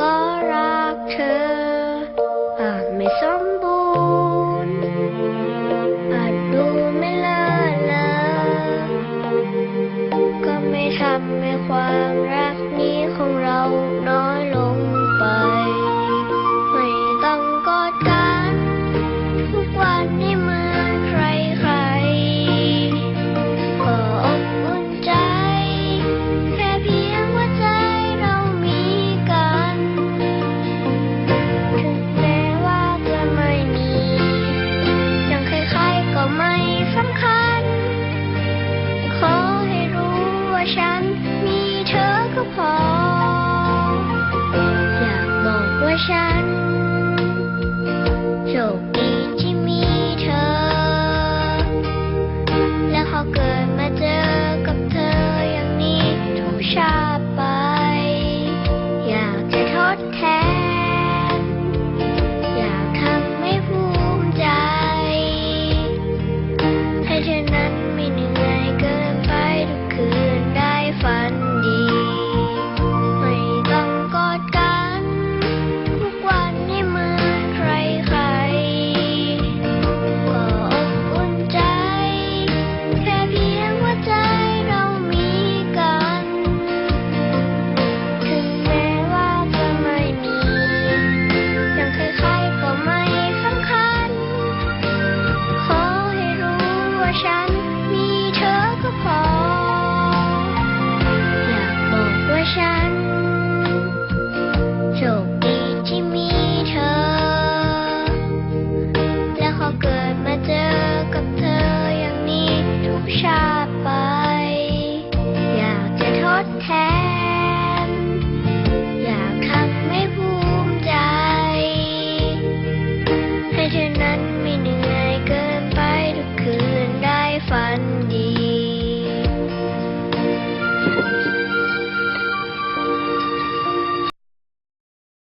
ก็รักเธอ อาจไม่สมบูรณ์ อาจดูไม่เลิศเลอก็ไม่ทำให้ความรัก อ อยาบอกว่าฉันโชคดีที่มีเธอ และเขาเกิดมาเจอกับเธออย่างนี้ทุกชาติ